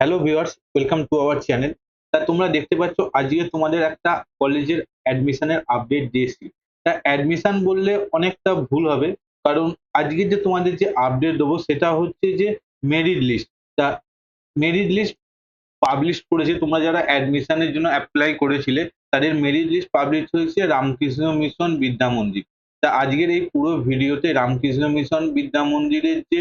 Hello viewers welcome to our channel তা তোমরা দেখতে পাচ্ছ, আজকে তোমাদের একটা কলেজের অ্যাডমিশনের আপডেট দিয়েছি। তা অ্যাডমিশন বললে অনেকটা ভুল হবে, কারণ আজকে যে তোমাদের যে আপডেট দেবো সেটা হচ্ছে যে মেরিট লিস্ট তা মেরিট লিস্ট পাবলিশ করেছে তোমরা যারা অ্যাডমিশনের জন্য অ্যাপ্লাই করেছিলে, তাদের মেরিট লিস্ট পাবলিশ হয়েছে রামকৃষ্ণ মিশন বিদ্যা মন্দির। তা আজকের এই পুরো ভিডিওতে রামকৃষ্ণ মিশন বিদ্যা মন্দিরের যে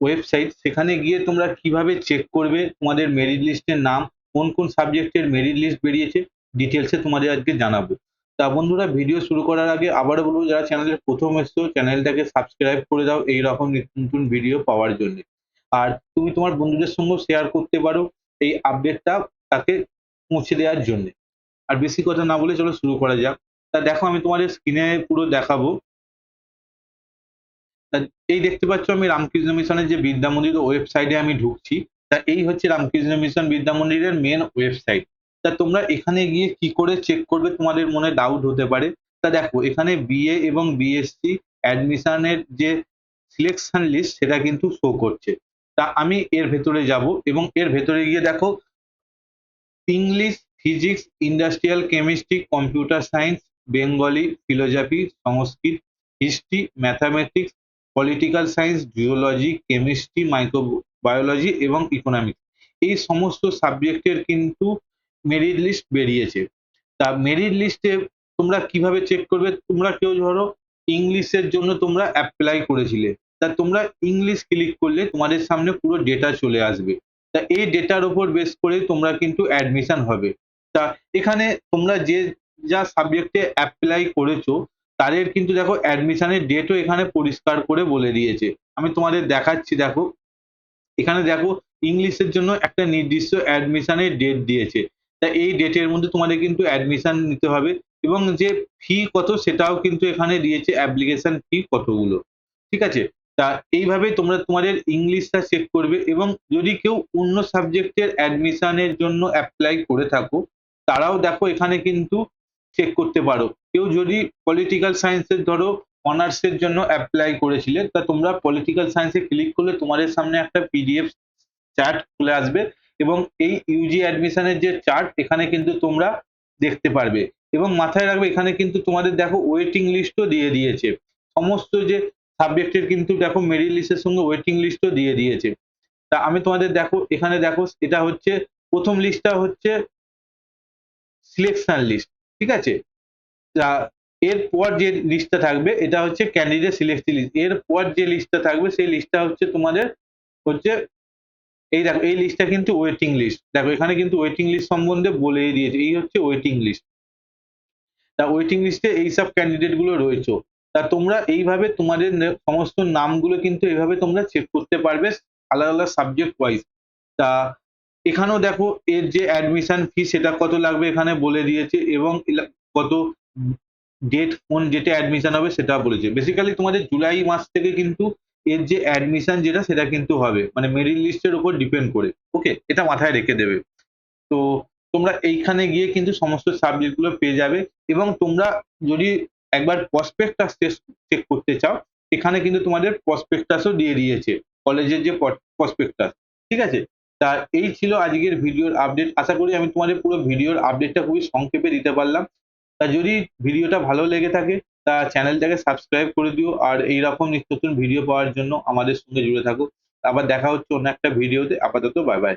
ওয়েবসাইট সেখানে গিয়ে তোমরা কীভাবে চেক করবে, তোমাদের মেরিট লিস্টের নাম, কোন কোন সাবজেক্টের মেরিট লিস্ট বেরিয়েছে ডিটেলসে তোমাদের আজকে জানাব। তা বন্ধুরা ভিডিও শুরু করার আগে আবারও বলব, যারা চ্যানেলের প্রথম এসছো চ্যানেলটাকে সাবস্ক্রাইব করে দাও, এই রকম নতুন ভিডিও পাওয়ার জন্য। আর তুমি তোমার বন্ধুদের সঙ্গেও শেয়ার করতে পারো, এই আপডেটটা তাকে পৌঁছে দেওয়ার জন্য। আর বেশি কথা না বলে চলো শুরু করা যাক। তা দেখো, আমি তোমাদের স্ক্রিনে পুরো দেখাবো। এই দেখতে পাচ্ছ আমি রামকৃষ্ণ মিশনের যে বিদ্যা মন্দির ওয়েবসাইটে আমি ঢুকছি, তা এই হচ্ছে রামকৃষ্ণ মিশন বিদ্যা মন্দিরের মেন ওয়েবসাইট তা তোমরা এখানে গিয়ে কি করে চেক করবে তোমাদের মনে ডাউট হতে পারে। তা দেখো, এখানে বিএ এবং বিএসসি অ্যাডমিশনের যে সিলেকশন লিস্ট সেটা কিন্তু শো করছে। তা আমি এর ভেতরে যাব এবং এর ভেতরে গিয়ে দেখো English physics industrial chemistry computer science Bengali philosophy Sanskrit history mathematics political science geology chemistry microbiology এবং ইকোনমিক্স এই সমস্ত সাবজেক্টের কিন্তু মেরিট লিস্ট বেরিয়েছে। তা মেরিট লিস্টে তোমরা কীভাবে চেক করবে? তোমরা কেউ ধরো ইংলিশের জন্য তোমরা অ্যাপ্লাই করেছিলে। তা তোমরা ইংলিশ ক্লিক করলে তোমাদের সামনে পুরো ডেটা চলে আসবে। তা এই ডেটার ওপর বেস করে তোমরা কিন্তু অ্যাডমিশন হবে। তা এখানে তোমরা যে যা সাবজেক্টে অ্যাপ্লাই করেছ তাদের কিন্তু দেখো অ্যাডমিশনের ডেটও এখানে পরিষ্কার করে বলে দিয়েছে। আমি তোমাদের দেখাচ্ছি, দেখো। এখানে দেখো ইংলিশের জন্য একটা নির্দিষ্ট অ্যাডমিশনের ডেট দিয়েছে। তা এই ডেটের মধ্যে তোমাদের কিন্তু অ্যাডমিশন নিতে হবে এবং যে ফি কত সেটাও কিন্তু এখানে দিয়েছে অ্যাপ্লিকেশন ফি কতগুলো। ঠিক আছে? তা এইভাবে তোমরা তোমাদের ইংলিশটা চেক করবে এবং যদি কেউ অন্য সাবজেক্টের অ্যাডমিশনের জন্য অ্যাপ্লাই করে থাকো, তারাও দেখো এখানে কিন্তু চেক করতে পারো। কেউ যদি পলিটিক্যাল সায়েন্সের ধরো অনার্সের জন্য অ্যাপ্লাই করেছিলে, তা তোমরা পলিটিক্যাল সায়েন্সে ক্লিক করলে তোমাদের সামনে একটা পিডিএফ চার্ট খুলে আসবে এবং এই ইউজি অ্যাডমিশনের যে চার্ট এখানে কিন্তু তোমরা দেখতে পারবে। এবং মাথায় রাখবে, এখানে কিন্তু তোমাদের দেখো ওয়েটিং লিস্টও দিয়ে দিয়েছে। সমস্ত যে সাবজেক্টের কিন্তু দেখো মেরিট লিস্টের সঙ্গে ওয়েটিং লিস্টও দিয়ে দিয়েছে। তা আমি তোমাদের দেখো, এখানে দেখো, এটা হচ্ছে, প্রথম লিস্টটা হচ্ছে সিলেকশন লিস্ট ঠিক আছে? এরপর যে লিস্টটা থাকবে, এটা হচ্ছে ক্যান্ডিডেট সিলেকশন লিস্ট এরপর যে লিস্টটা থাকবে, সেই লিস্টটা হচ্ছে তোমাদের হচ্ছে, এই দেখো, এই লিস্টটা কিন্তু ওয়েটিং লিস্ট দেখো, এখানে কিন্তু ওয়েটিং লিস্ট সম্বন্ধে বলেই দিয়েছে, এই হচ্ছে ওয়েটিং লিস্ট তা ওয়েটিং লিস্টে এইসব ক্যান্ডিডেটগুলো রয়েছে। তা তোমরা এইভাবে তোমাদের সমস্ত নামগুলো কিন্তু এইভাবে তোমরা চেক করতে পারবে, আলাদা আলাদা সাবজেক্ট ওয়াইজ তা এখানেও দেখো, এর যে অ্যাডমিশন ফি সেটা কত লাগবে এখানে বলে দিয়েছে, এবং কত ডেট কোন ডেটে অ্যাডমিশন হবে সেটা বলেছে। বেসিক্যালি তোমাদের জুলাই মাস থেকে কিন্তু এর যে অ্যাডমিশন যেটা, সেটা কিন্তু হবে। মানে মেরিট লিস্টের উপর ডিপেন্ড করে। ওকে এটা মাথায় রেখে দেবে। তো তোমরা এইখানে গিয়ে কিন্তু সমস্ত সাবজেক্টগুলো পেয়ে যাবে এবং তোমরা যদি একবার প্রসপেক্টাস চেক করতে চাও, এখানে কিন্তু তোমাদের প্রসপেক্টাসও দিয়ে দিয়েছে। কলেজের যে প্রসপেক্টাস ঠিক আছে? তা এই ছিল আজকের ভিডিওর আপডেট আশা করি আমি তোমাদের পুরো ভিডিওর আপডেটটা খুবই সংক্ষেপে দিতে পারলাম। তা যদি ভিডিওটা ভালো লেগে থাকে, তা চ্যানেলটাকে সাবস্ক্রাইব করে দিও। আর এইরকম নিত্য নতুন ভিডিও পাওয়ার জন্য আমাদের সঙ্গে জুড়ে থাকো। আবার দেখা হচ্ছে অন্য একটা ভিডিওতে আপাতত বাই বাই